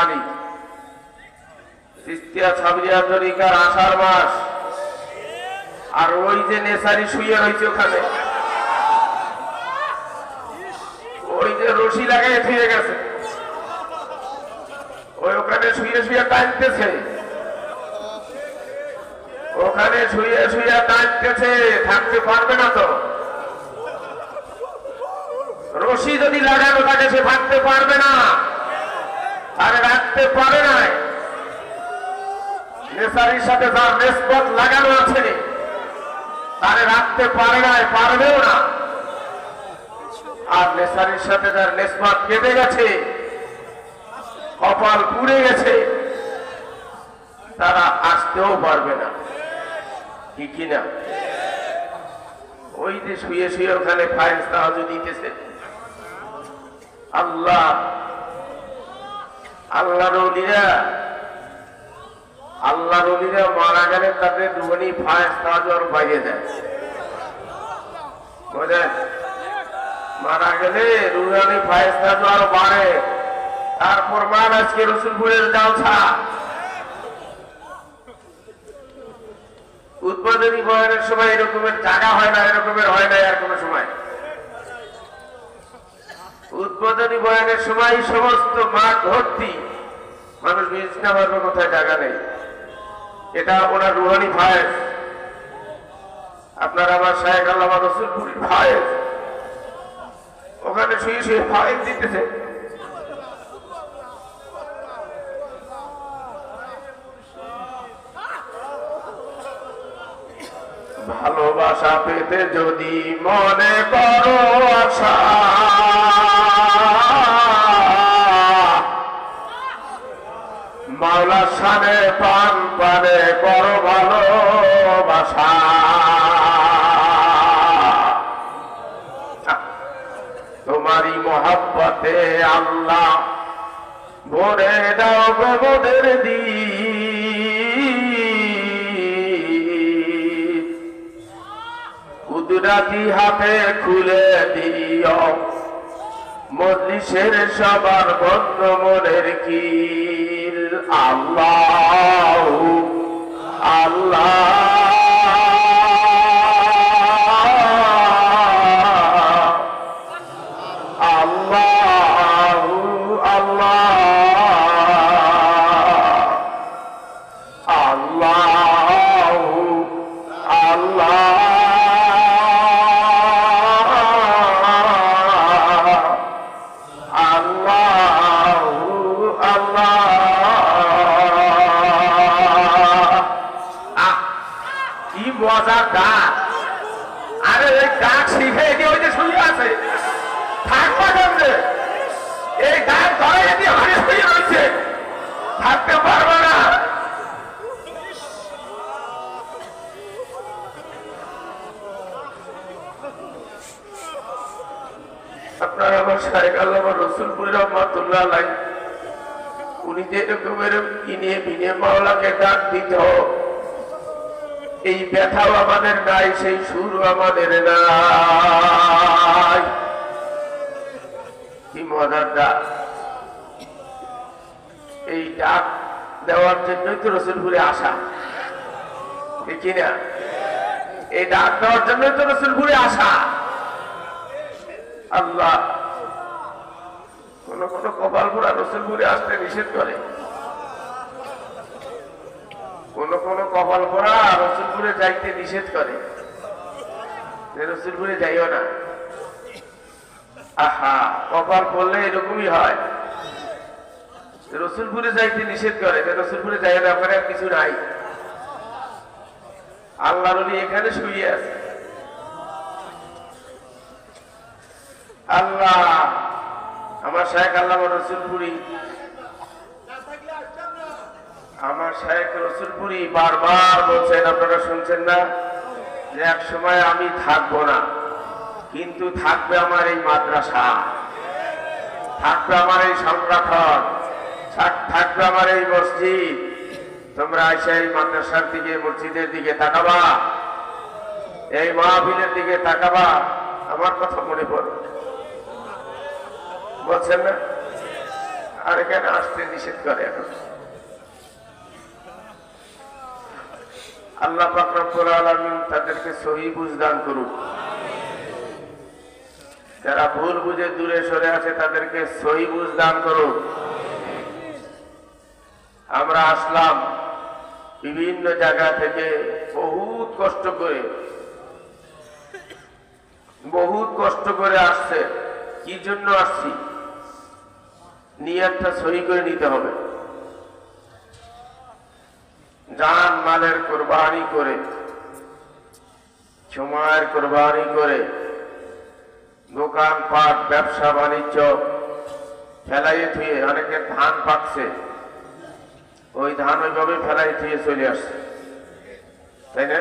পানি। তরিকার আষাঢ় মাস। আর ওই যে নেশারি শুয়ে রয়েছে ওখানে। ওই যে রশি লাগাই থুয়ে গেছে। ওই ওখানে শুয়ে শুয়ে টানতেছে ওখানে শুয়ে শুয়ে টানতেছে থাকতে পারবে না তো। রশি যদি লাগানো থাকে, সে থাকতে পারবে না। আর রাখতে পারে নাই। নেশারির সাথে তার নেসপত লাগানো আছে, তারে রাখতে পারে নাই, পারবেও না। আর নেশারির সাথে তার নেসপত কেটে গেছে, কপাল পুড়ে গেছে, তারা আসতেও পারবে না। কি কিনা ওই যে শুয়ে শুয়ে ওখানে ফাইন্স তাহাজ দিতেছে। আল্লাহ আল্লাহ রলিরা আল্লাহ রলিরা মারা গেলে তাদের দুবনি ফায়েস তাজর বাইরে যায় বুঝলেন? মারা গেলে রুহানি ফায়েস তাজর বাড়ে। তারপর মান আজকে রসুলপুরের জালসা। উৎপাদনী বয়ানের সময় এরকমের জায়গা হয় না, এরকমের হয় না, আর কোনো সময়। উদ্বোধনী বয়ানের সময় সমস্ত মাঠ ভর্তি মানুষ বিছনা পারবে কোথায় জায়গা নেই। এটা ওনার রুহানি ফায়েজ। আপনার আমার শাহেক আল্লাহ রসুলপুরি ফায়েজ। ওখানে শুয়ে শুয়ে ফায়েজ দিতেছে। ভালোবাসা পেতে যদি মনে করো তোমারই মহাব্বতে আল্লাহ ভরে দাও প্রবোধের দিন কুদরাতি হাতে খুলে দিও, মজলিসের সবার বন্ধ মনের কিল। আল্লাহ আল্লাহ। ব্যথাও আমাদের নাই, সেই সুর আমাদের নাই। কি মজার ডাক এই ডাক দেওয়ার জন্যই তো রসুলপুরে আসা, ঠিক না? এই ডাক দেওয়ার জন্যই তো রসুলপুরে আসা, আল্লাহ, কোন কোন কপাল পোড়া রসুলপুরে আসতে নিষেধ করে। কোন কোন কপাল পোড়া রসুলপুরে যাইতে নিষেধ করে। রসুলপুরে যাইও না। আহা, কপাল পড়লে এরকমই হয়। রসুলপুরে যাইতে নিষেধ করে রসুলপুরে যাইও না আর কিছু নাই। আল্লাহ রলি এখানে শুয়ে আছে। আল্লাহ, আমার শেখ আল্লাহ রসুলপুরি আমার শেখ রসুলপুরি বারবার বলছেন, আপনারা শুনছেন না? যে এক সময় আমি থাকব না, কিন্তু থাকবে আমার এই মাদ্রাসা, থাকবে আমার এই সংগঠন থাকবে আমার এই মসজিদ। তোমরা এসে এই মাদ্রাসার দিকে, মসজিদের দিকে তাকাবা, এই মাহফিলের দিকে তাকাবা। আমার কথা মনে পড়ে। বলছেন না? আর এখানে আসতে নিষেধ করে এখন। আল্লাহ পাকরব্বুল আলমিন তাদেরকে সহি বুঝদান করুক। যারা ভুল বুঝে দূরে সরে আছে, তাদেরকে সহি বুঝদান করুক। আমরা আসলাম বিভিন্ন জায়গা থেকে বহুত কষ্ট করে, বহুত কষ্ট করে আসছে। কি জন্য আসছি? নিয়াতটা সহি করে নিতে হবে। জান মালের কোরবানি করে সময়ের কোরবানি করে, দোকানপাট, ব্যবসা বাণিজ্য ফেলাই থুয়ে অনেকে ধান পাকছে। ওই ধান ওইভাবে ফেলাই থুয়ে চলে আসছে। তাই না?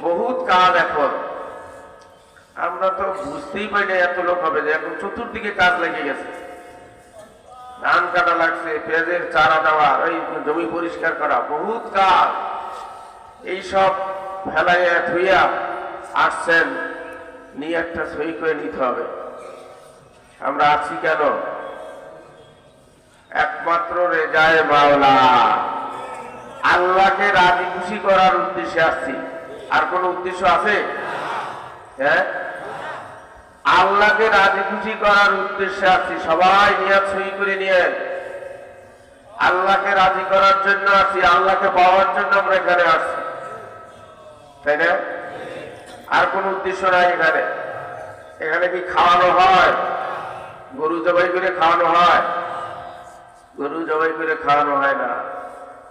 বহুত কাজ এখন। আমরা তো বুঝতেই পারি না এত লোক হবে যে এখন চতুর্দিকে কাজ লেগে গেছে। ধান কাটা লাগছে, পেঁয়াজের চারা দেওয়া, ওই জমি পরিষ্কার করা, বহুত কাজ। এইসব ফেলাইয়া থুইয়া আসছেন নিয়ে একটা সই করে নিতে হবে। আমরা আছি কেন? একমাত্র রেজায় মাওলা। আল্লাহকে রাজি খুশি করার উদ্দেশ্যে আসছি। আর কোন উদ্দেশ্য আছে? হ্যাঁ? আল্লাহকে রাজি খুশি করার উদ্দেশ্যে আসছি সবাই নিয়ে সই করে নিয়ে আল্লাহকে রাজি করার জন্য আছি, আল্লাহকে পাওয়ার জন্য আমরা এখানে আসছি তাই না? আর কোন উদ্দেশ্য নাই এখানে। এখানে কি খাওয়ানো হয়? গরু জবাই করে খাওয়ানো হয়? গরু জবাই করে খাওয়ানো হয় না।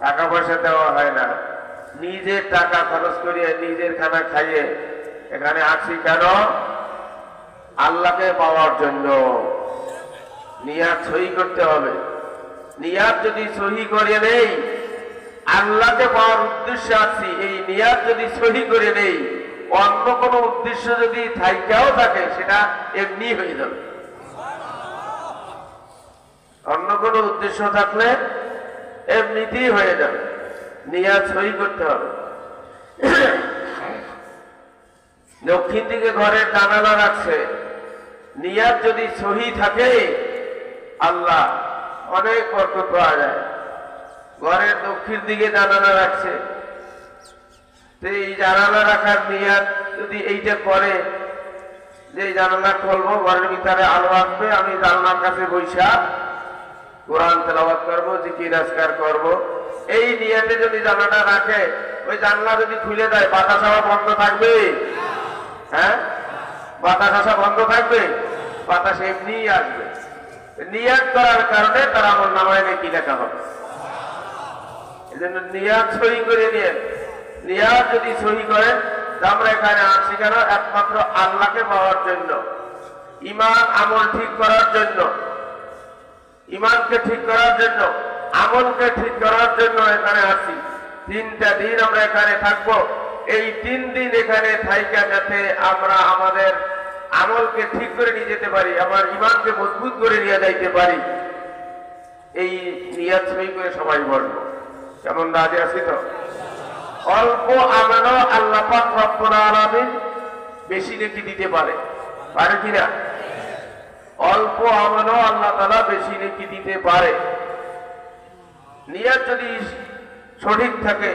টাকা পয়সা দেওয়া হয় না। নিজের টাকা খরচ করিয়ে নিজের খানা খাইয়ে এখানে আসি কেন? আল্লাহকে পাওয়ার জন্য নিয়াত সহি করতে হবে। নিয়াত যদি সহি করে নেই, আল্লাহকে পাওয়ার উদ্দেশ্যে আসছি এই নিয়াত যদি সহি করে নেই, অন্য কোনো উদ্দেশ্য যদি থাইকাও থাকে, সেটা এমনি হয়ে যাবে। অন্য কোনো উদ্দেশ্য থাকলে এমনিতেই হয়ে যাবে। নিয়াত সহি করতে হবে। দক্ষিণ দিকে ঘরের জানালা রাখছে। নিয়াত যদি সহি থাকে, আল্লাহ অনেক বরকত পাওয়া যায়। ঘরের দক্ষিণ দিকে জানালা রাখছে। তো এই জানালা রাখার নিয়াত যদি এইটা করে, যে জানালা খুলবো, ঘরের ভিতরে আলো আসবে, আমি জানালার কাছে বৈশা কোরআন তেলাবাদ করব, জিকির আজকার করব। এই নিয়াতে যদি জানালা রাখে, ওই জানলা যদি খুলে দেয়, বাতাস বন্ধ থাকবে? হ্যাঁ? বাতাস আসা বন্ধ থাকবে? বাতাস এমনি আসবে। নিয়াত করার কারণে তার আমল নামায় কি লেখা হবে। এই জন্য নিয়াত সহি করে যদি করেন আমরা এখানে কেন? একমাত্র আল্লাহকে পাওয়ার জন্য। ইমান আমল ঠিক করার জন্য। ইমানকে ঠিক করার জন্য, আমলকে ঠিক করার জন্য এখানে আসি তিনটা দিন আমরা এখানে থাকব। এই তিন দিন এখানে থাইকা যাতে আমরা আমাদের আমলকে ঠিক করে নিয়ে যেতে পারি, আমার ইমানকে মজবুত করে নিয়ে যাইতে পারি। এই নিয়াত সই করে সবাই বলব। কেমন রাজে আছি তো? অল্প আমানো আল্লাহ পাক বেশি নেকি দিতে পারে। পারে কিনা অল্প আমানো আল্লাহ তালা বেশি নেকি দিতে পারে। নিয়াত যদি সঠিক থাকে,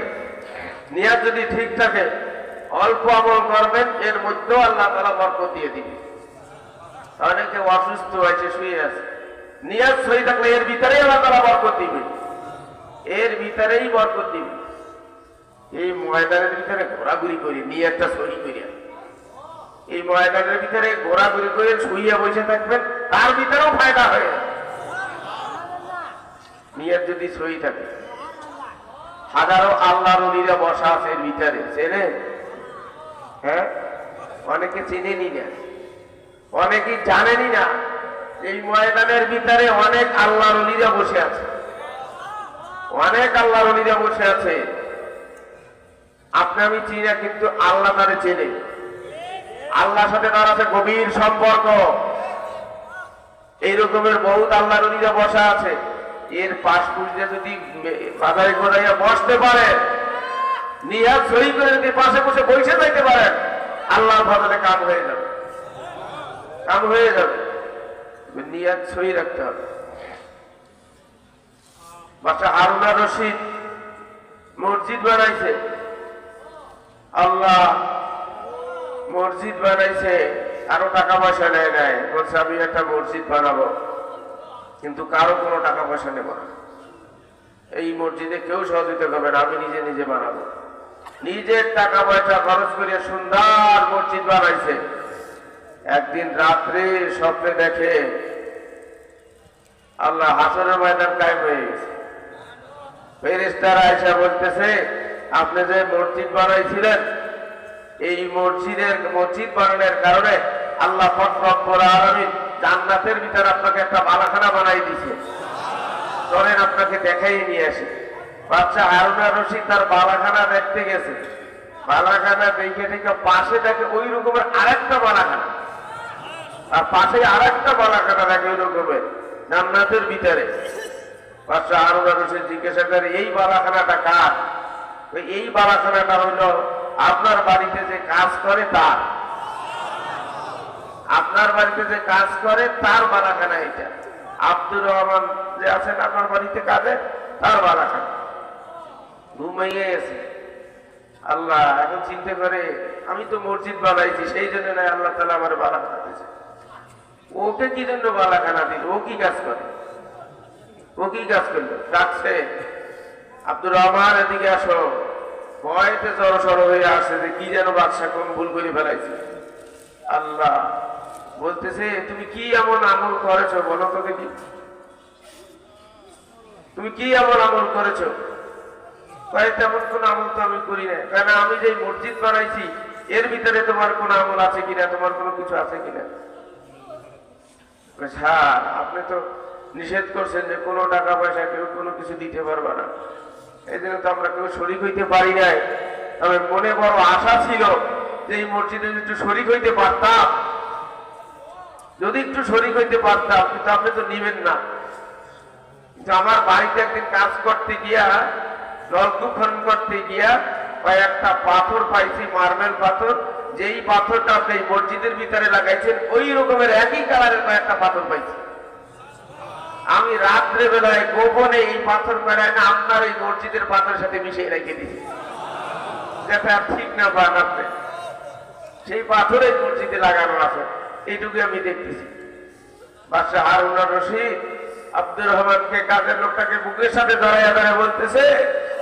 নিয়াত যদি ঠিক থাকে অল্প আমল করবেন, এর মধ্যেও আল্লাহ তালা বরকত দিয়ে দিবে অনেকে অসুস্থ হয়েছে, শুয়ে আছে। নিয়াত সহি থাকলে এর ভিতরেই আল্লাহ তালা বরকত দিবে এর ভিতরেই বরকত দিবে এই ময়দানের ভিতরে ঘোরাঘুরি করি নিয়াতটা সহি করিয়া। এই ময়দানের ভিতরে ঘোরাঘুরি করে শুইয়া বসে থাকবেন, তার ভিতরেও ফায়দা হয়ে। যাবে। যদি সই থাকে, হাজারো আল্লাহ রলিরা বসা আছে ভিতরে চেনে হ্যাঁ? অনেকে চেনেনি না। অনেকেই জানেনি না এই ময়দানের ভিতরে অনেক আল্লাহ রলিরা বসে আছে। অনেক আল্লাহ রলিরা বসে আছে। আপনি আমি চিনি কিন্তু আল্লাহ তারে চেনে। আল্লাহর সাথে তার আছে গভীর সম্পর্ক। এই রকমের বহুত আল্লাহ রলিরা বসা আছে। এর পাশ পুষতে যদি বাজারে ঘোরাইয়া বসতে পারেন নিহাত সহি করে যদি পাশে বসে বসে যাইতে পারেন আল্লাহর ভজনে কাম হয়ে যাবে। কাম হয়ে যাবে। নিয়াত সহি রাখতে হবে। বাসা হারুনা রশিদ মসজিদ বানাইছে। আল্লাহ মসজিদ বানাইছে, আরও টাকা পয়সা নেয় নেয় বলছে, আমি একটা মসজিদ বানাবো। কিন্তু কারও কোনো টাকা পয়সা নেব না। এই মসজিদে কেউ সহযোগিতা করবে না, আমি নিজে নিজে বানাবো। নিজের টাকা পয়সা খরচ করে সুন্দর মসজিদ বানাইছে। একদিন রাত্রে স্বপ্নে দেখে আল্লাহ হাসনের ময়দান কায়েম হয়ে গেছে। ফেরেস্তারা এসে বলতেছে, আপনি যে মসজিদ বানাইছিলেন, এই মসজিদের, মসজিদ বানানোর কারণে আল্লাহ ফকরব্বর আলমিন জান্নাতের ভিতরে আপনাকে একটা বালাখানা বানাই দিছে চলেন আপনাকে দেখাই নিয়ে আসে। বাচ্চা হারুনা রশিদ তার বালাখানা দেখতে গেছে। বালাখানা দেখে দেখে পাশে দেখে ওই রকমের আরেকটা বালাখানা। আর পাশে আরেকটা বালাখানা দেখে ওই রকমের জান্নাতের ভিতরে। বাচ্চা হারুনা রশিদ জিজ্ঞাসা করে, এই বালাখানাটা কার? এই বালাখানাটা হইল আপনার বাড়িতে যে কাজ করে তার। আপনার বাড়িতে যে কাজ করে তার বালাখানা এটা। আব্দুর রহমান যে আছেন আপনার বাড়িতে কাজে, তার বালাখানা। ঘুমাইয়ে গেছে আল্লাহ, এখন চিন্তা করে, আমি তো মসজিদ বানাইছি, সেই জন্য নয় আল্লাহ তালা আমার বালা দিয়েছে ওকে কি জন্য বালাখানা দিল? ও কি কাজ করে? ও কি কাজ করল? ডাকছে, আব্দুর রহমান, এদিকে আসো। ভয়তে জড়ো সড়ো হয়ে আসছে যে, কি যেন বাদশা কোন ভুল করে ফেলাইছে? আল্লাহ বলতেছে, তুমি কি এমন আমল করেছ বলো তো দেখি। তুমি কি এমন আমল করেছ? কয়ে তেমন কোন আমল তো আমি করি না কেন আমি যে মসজিদ বানাইছি, এর ভিতরে তোমার কোন আমল আছে কিনা, তোমার কোনো কিছু আছে কিনা? স্যার আপনি তো নিষেধ করছেন যে কোনো টাকা পয়সা কেউ কোনো কিছু দিতে পারবে না। এই জন্য তো আমরা কেউ শরিক হইতে পারি নাই। তবে মনে বড় আশা ছিল যে এই মসজিদে একটু শরিক হইতে পারতাম। যদি একটু শরিক হইতে পারতাম, কিন্তু আপনি তো নিবেন না। কিন্তু আমার বাড়িতে একদিন কাজ করতে গিয়া খনন করতে গিয়া কয়েকটা পাথর পাইছি, মার্বেল পাথর। যেই পাথরটা আপনি মসজিদের ভিতরে লাগাইছেন, ওই রকমের একই কালারের কয়েকটা পাথর পাইছি। আমি রাত্রে বেলায় গোপনে এই পাথর বেড়ায় না, আপনার এই মসজিদের পাথরের সাথে মিশিয়ে রেখে দিছি। যাতে আর ঠিক না পান আপনি। সেই পাথরে মসজিদে লাগানো আছে এইটুকু আমি দেখতেছি। বাদশাহ হারুনা রশিদ আব্দুর রহমানকে কাজের লোকটাকে বুকের সাথে দাঁড়ায় দাঁড়ায় বলতেছে,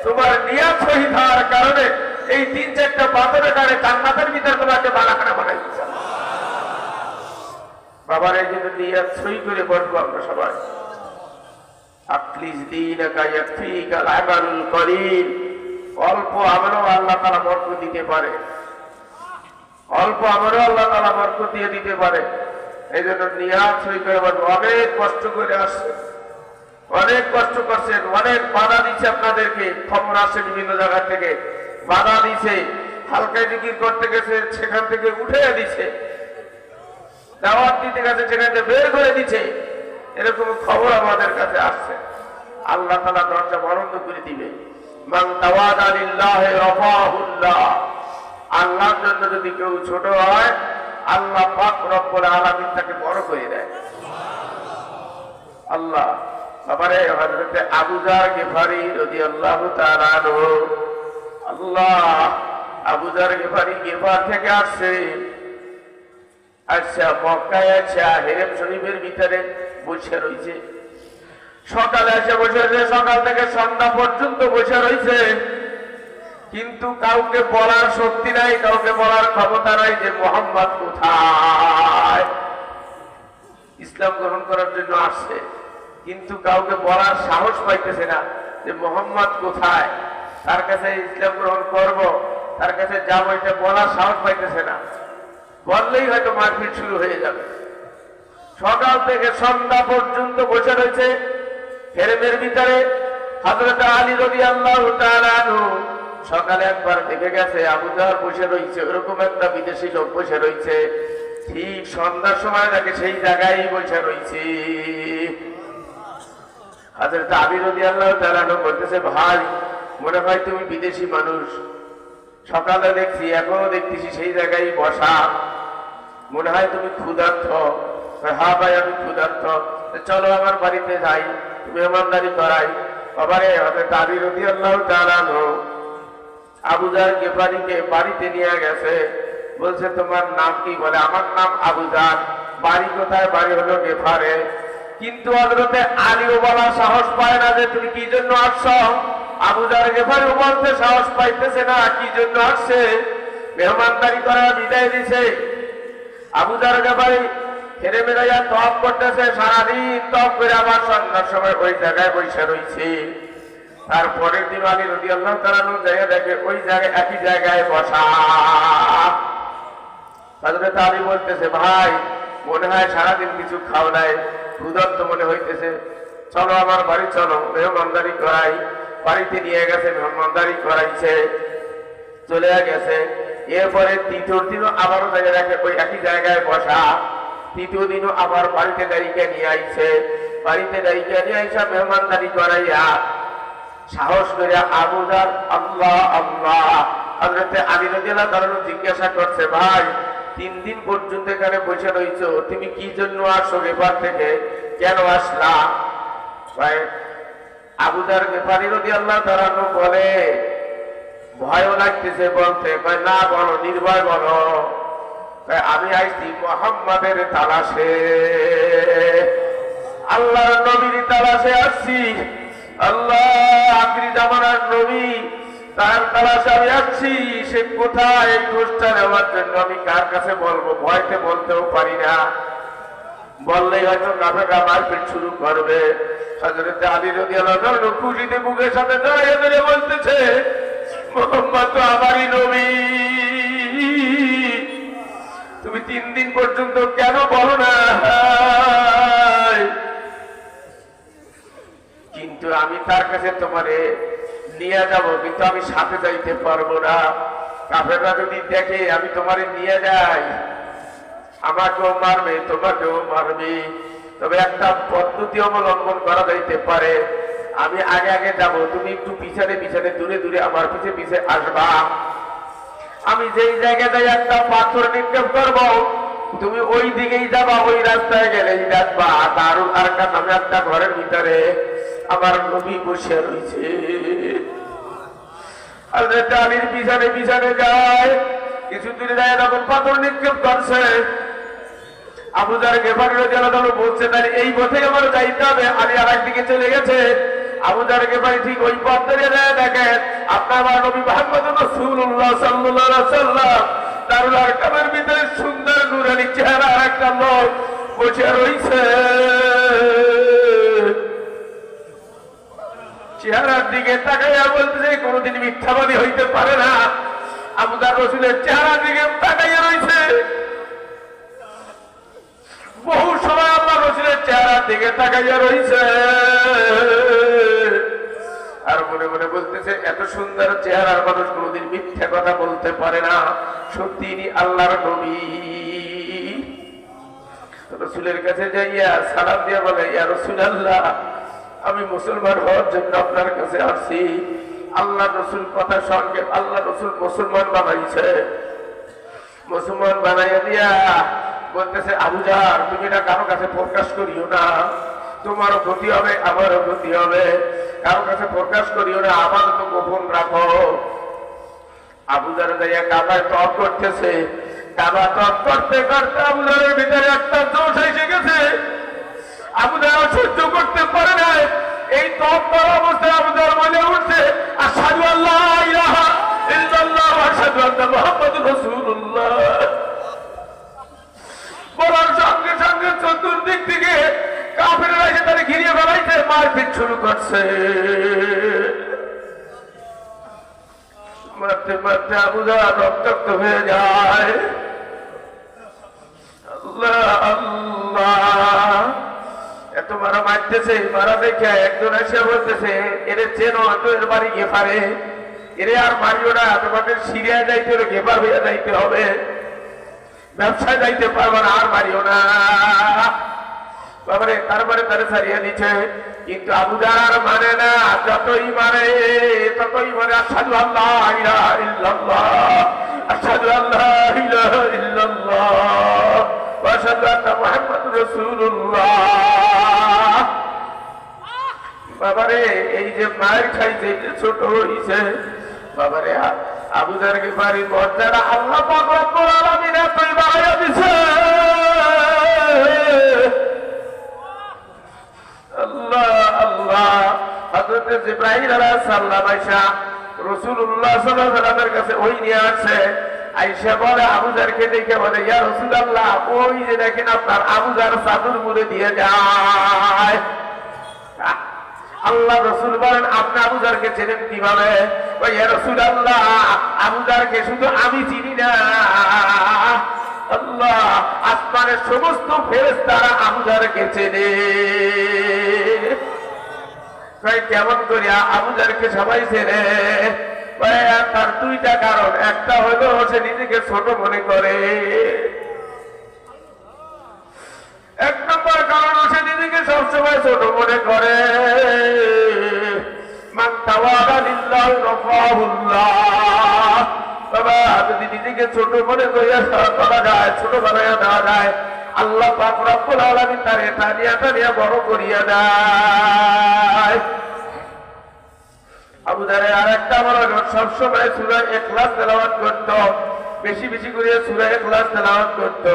তোমার নিয়াত শহীদ হওয়ার কারণে এই তিন চারটা পাথরের কারণে জান্নাতের ভিতরে তোমাকে বালাখানা বানাই দিচ্ছে বাবার এই জন্য নিয়াত সই করে বসবো আমরা সবাই। আমালুল কলিল অল্প আল্লাহ তাআলা বরকত দিতে পারে। অল্প আমলও আল্লাহ বরকত দিয়ে দিতে পারে। এই জন্য নিয়াত সই বসবো অনেক কষ্ট করে আসছে। অনেক কষ্ট করছেন, অনেক বাধা দিচ্ছে আপনাদেরকে। খবর আসছে বিভিন্ন জায়গা থেকে। বাধা দিছে হালকা জিকির করতে গেছে, সেখান থেকে উঠে দিছে। দাওয়াত দিতে গেছে, সেখান থেকে বের করে দিছে। এরকম খবর আমাদের কাছে আসছে। আল্লাহ তালা দরজা বন্ধ করে দিবে। আল্লাহর জন্য যদি কেউ ছোট হয় আল্লাহ পাক আলামিন তাকে বড় করে দেয়। আল্লাহ, বাবারে, হযরতে আবু জার গিফারি আনহু, আল্লাহ, আবু জার গিফারি থেকে আসছে। আচ্ছা শরীফের ভিতরে সকাল থেকে সন্ধ্যা পর্যন্ত বসে রয়েছে। কিন্তু কাউকে বলার শক্তি নাই, কাউকে বলার ক্ষমতা নাই যে মোহাম্মদ কোথায়? ইসলাম গ্রহণ করার জন্য আসছে। কিন্তু কাউকে বলার সাহস পাইতেছে না যে মোহাম্মদ কোথায়? তার কাছে ইসলাম গ্রহণ করব, তার কাছে যাব, এটা বলার সাহস পাইতেছে না। বললেই হয়তো মারপিট শুরু হয়ে যাবে। সকাল থেকে সন্ধ্যা পর্যন্ত বসে রয়েছে। হেরেমের ভিতরে হাজরত আলী রবি আল্লাহ সকালে একবার দেখে গেছে, আবু জাহাল বসে রয়েছে, ওরকম একটা বিদেশি লোক বসে রয়েছে। ঠিক সন্ধ্যার সময় তাকে সেই জায়গায় বসে রয়েছে। আলী রবি আল্লাহ তালানো বলতেছে, ভাই, মনে হয় তুমি বিদেশি মানুষ। সকালে দেখছি, এখনও দেখতেছি সেই জায়গায় বসা। মনে হয় তুমি ক্ষুধার্থ। হা ভাই, আমি ক্ষুধার্থ। চলো আমার বাড়িতে যাই মেহমানদারি করাই। বাবারে হযরত আলী রাদিয়াল্লাহু তাআলা আবুজার গেফারিকে বাড়িতে নিয়ে গেছে। বলছে, তোমার নাম কি? বলে, আমার নাম আবুজার বাড়ি কোথায়? বাড়ি হলো গেফারে। কিন্তু হজরতে আলীও বলার সাহস পায় না যে, তুমি কি জন্য আসছো? আবুজার গেফারিও বলতে সাহস পাইতেছে না, কি জন্য আসছে? মেহমানদারি করা বিদায় দিছে। আবুজার গেফারি ফেরে বেড়াইয়া তপ করতেছে, সারাদিন তপ করে আবার সন্ধ্যার সময় ওই জায়গায় বসে রয়েছে তারপরের দিন আলী রদি আল্লাহ তালানু জায়গা দেখে ওই জায়গায় একই জায়গায় বসা। হজরত আলী বলতেছে, ভাই, মনে হয় সারাদিন কিছু খাও নাই। ক্ষুধার্ত মনে হইতেছে। চলো আমার বাড়ি, চলো। মেহমানদারি করাই। বাড়িতে নিয়ে গেছে, মেহমানদারি করাইছে। চলে গেছে। এরপরে তৃতীয় দিনও আবারও জায়গায় দেখে ওই একই জায়গায় বসা। তৃতীয় দিনও আবার বাড়িতে দাঁড়িয়ে নিয়ে আইছে। বাড়িতে দাঁড়িয়ে নিয়ে আইসা মেহমানদারি করাইয়া সাহস করে আবুদার আল্লাহ আল্লাহ। হজরতে আলী রাদিয়াল্লাহু জিজ্ঞাসা করছে, ভাই, তিন দিন পর্যন্ত এখানে বসে রইছো, তুমি কি জন্য আসো গেফার থেকে? কেন আসলা? ভাই আবুদার গেফারি আল্লাহ তাআলা বলে, ভয়ও লাগতেছে বলতে। কয়, না বলো, নির্ভয় বলো। আমি আইছি মোহাম্মদের তালাশে। আল্লাহর নবীর তালাশে আসছি। আল্লাহ, আখরি জামানার নবী, তার তালাশে আমি আসছি সে কোথায় খোঁজটা নেওয়ার জন্য আমি কার কাছে বলব? ভয়তে বলতেও পারি না। বললেই হয়তো কাফেরা মারপিট শুরু করবে। হজরতে আলী রদি আল্লাহ খুশিতে বুকের সাথে দাঁড়িয়ে দাঁড়িয়ে বলতেছে, মোহাম্মদ তো আমারই নবী। তুমি তিন দিন পর্যন্ত কেন বলো না? কিন্তু আমি তার কাছে তোমারে নিয়ে যাব, কিন্তু আমি সাথে যাইতে পারব না। কাফেররা যদি দেখে আমি তোমারে নিয়ে যাই, আমাকেও মারবে, তোমাকেও মারবে। তবে একটা পদ্ধতি অবলম্বন করা যাইতে পারে। আমি আগে আগে যাব, তুমি একটু পিছনে পিছনে, দূরে দূরে আমার পিছে পিছে আসবা। আমি যেই জায়গায় যাই একটা পাথর নিক্ষেপ করব, তুমি ওই দিকেই যাবা, ওই রাস্তায় গেলেই দেখবা, দারুল আরকা একটা ঘরের ভিতরে। আমার নবী বসে রয়েছে। হযরত আলীর পিছনে পিছনে যায়। কিছু দূরে যায় তখন পাথর নিক্ষেপ করছে বলছে এই আমার চলে গেছে। ঠিক ওই পথ ধরে আপনার ভিতরে সুন্দর নুরানি চেহারা একটা লোক বসে রইছে চেহারার দিকে তাকাইয়া বলতেছে, কোনোদিন মিথ্যাবাদী হইতে পারে না। আবুদার রসুলের চেহারার দিকে তাকাইয়া রয়েছে বহু সময় আল্লাহ রসুলের চেহারার দিকে তাকাইয়া রয়েছে আর মনে মনে বলতেছে, এত সুন্দর চেহারার মানুষ কোনোদিন মিথ্যা কথা বলতে পারে না। সত্যি আল্লাহর নবী। রসুলের কাছে যাইয়া সালাম দিয়া বলে, ইয়া রসুল আল্লাহ আমি মুসলমান হওয়ার জন্য আপনার কাছে আসছি। আল্লাহ রসুল কথা সঙ্গে আল্লাহ রসুল মুসলমান বানাইছে। মুসলমান বানাইয়া দিয়া বলতেছে আবুজার তুমি এটা কারও কাছে প্রকাশ করিও না। তোমারও ক্ষতি হবে, আমারও ক্ষতি হবে। কারও কাছে প্রকাশ করিও না আমার তো গোপন রাখো। আবুজার যাইয়া কাবায় তপ করতেছে। কাবা তপ করতে করতে আবুজারের ভিতরে একটা দোষ এসে গেছে। আবুদার সহ্য করতে পারে না এই তপ করা অবস্থায় আবুদার বলে উঠছে আসাদু আল্লাহ ইলাহা ইল্লাল্লাহ বলার সঙ্গে সঙ্গে চতুর্দিক থেকে কাফেররা এসে তারে ঘিরিয়ে বেড়াইতে মারপিট শুরু করছে। মারতে মারতে আবুদার রক্তাক্ত হয়ে যায়। আল্লাহ আল্লাহ। এত মারা মারতেছে মারা দেখে একজন এসে বলতেছে, এরে চেনো তো এর বাড়ি গিয়ে পারে। এরে আর মারিও না তোমাদের সিরিয়া যাইতে হলে গেপার হইয়া যাইতে হবে। ব্যবসায় যাইতে পারব না, আর মারিও না। বাবারে, তারপরে তারে সারিয়ে দিচ্ছে কিন্তু আবুদার মানে না, যতই মারে ততই মানে আসাদু আল্লাহ ইলাহা ইল্লাল্লাহ আসাদু আল্লাহ ইলাহা ইল্লাল্লাহ বাবারে, এই যে মায়ের খাইছে ছোট হইছে, বাবারে, আ- আবুদারকে বাড়ির মর্যাদা আল্লাহ আল্লাহ আল্লাহ, হযরত কাছে ওই নিয়ে আসছে। আয়েশা বলে আবুজারকে দেখে বলে, ইয়া রাসূলুল্লাহ, ওই যে দেখেন আপনার আবুজার চাদর মুড়ে দিয়ে যায়। আল্লাহ রসুল বলেন, আপনি আবুজারকে চেনেন কীভাবে? ওই রসুল আল্লাহ আবুজারকে শুধু আমি চিনি না। আল্লাহ, আসমানের সমস্ত ফেরেস্তারা আবুজারকে চেনে। কেমন করিয়া আবুজারকে সবাই চেনে? তার দুইটা কারণ। একটা হলো সে নিজেকে ছোট মনে করে। এক নম্বর কারণ সে নিজেকে সবসময় ছোট মনে করে। করিয়া করা যায়, ছোট বানাইয়া আল্লাহ পাক রব্বুল আলামিন তার নিয়ে বড় করিয়া দেয়। আবু দারে আর একটা বড় লোক সবসময় সুরা এখলাস তেলাওয়াত করতো, বেশি বেশি করে সুরা এখলাস তেলাওয়াত করতো,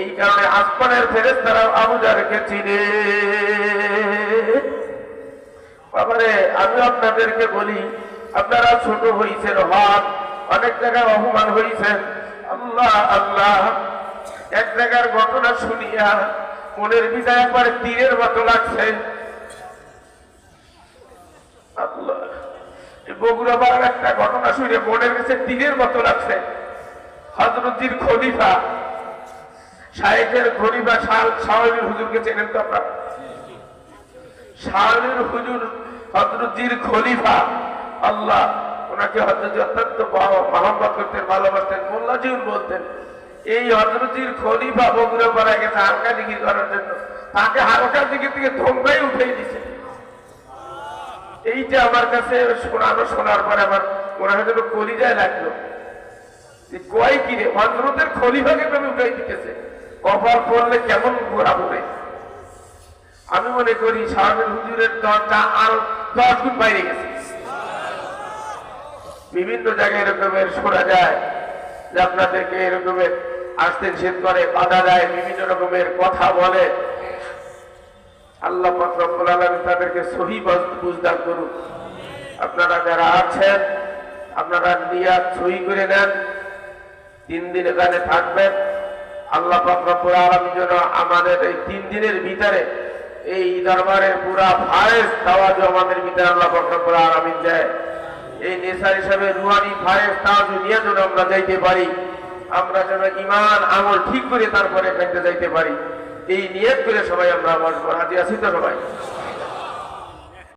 এই কারণে আসমানের ফেরেস তারা আবু চিনে। বাবারে, আমি আপনাদেরকে বলি, আপনারা ছোট হইছেন, হক, অনেক জায়গায় অপমান হইছেন। আল্লাহ আল্লাহ, এক জায়গার ঘটনা শুনিয়া মনের ভিতরে একবার তীরের মতো লাগছে। আল্লাহ বগুড়া একটা ঘটনা শুনে মনের কাছে তীরের মতো লাগছে। হজরতির খলিফা শাহেকের খলিফা শাহলির হুজুরকে চেনেন তো আপনারা? শাহলির হুজুর হজরতির খলিফা। আল্লাহ, ওনাকে হজরত অত্যন্ত মহব্বত করতেন, ভালোবাসতেন মোল্লা জীবন বলতেন, এই হজরতির খলিফা বগুড়া পাড়ায় গেছে হালকা দিঘি করার জন্য। তাকে হালকা দিকে থেকে ধমকাই উঠেই দিছে। এইটা আমার কাছে শোনানো, শোনার পরে আমার মনে হয় যেন কলিজায় লাগল। যে কয় কিরে হজরতের খলিফাকে তুমি উঠাই দিতেছে। কপাল পড়লে কেমন ঘোরা পড়ে? আমি মনে করি সাহাবের হুজুরের দরজা আরও দশ গুণ বাইরে গেছে। বিভিন্ন জায়গায় এরকমের শোনা যায় যে আপনাদেরকে এরকমের আসতে নিষেধ করে, বাধা দেয়, বিভিন্ন রকমের কথা বলে। আল্লাহ তাদেরকে সহি বুঝদান করুন আপনারা যারা আছেন, আপনারা নিয়াত সহি করে নেন। তিন দিন এখানে থাকবেন। আল্লাহ রব্বুল আলামিন যেন আমাদের এই তিন দিনের ভিতরে এই দরবারের পুরা ফায়েজ তাওয়াজ আমাদের ভিতরে আল্লাহ রব্বুল আলামিন দেয়। এই নেশা হিসাবে রুহানি, ফায়েজ, তাওয়াজ নিয়ে যেন আমরা যাইতে পারি। আমরা যেন ইমান আমল ঠিক করে তারপরে এখানটা যাইতে পারি। এই নিয়ত করে সবাই আমরা আমার হাতে আছি তো সবাই।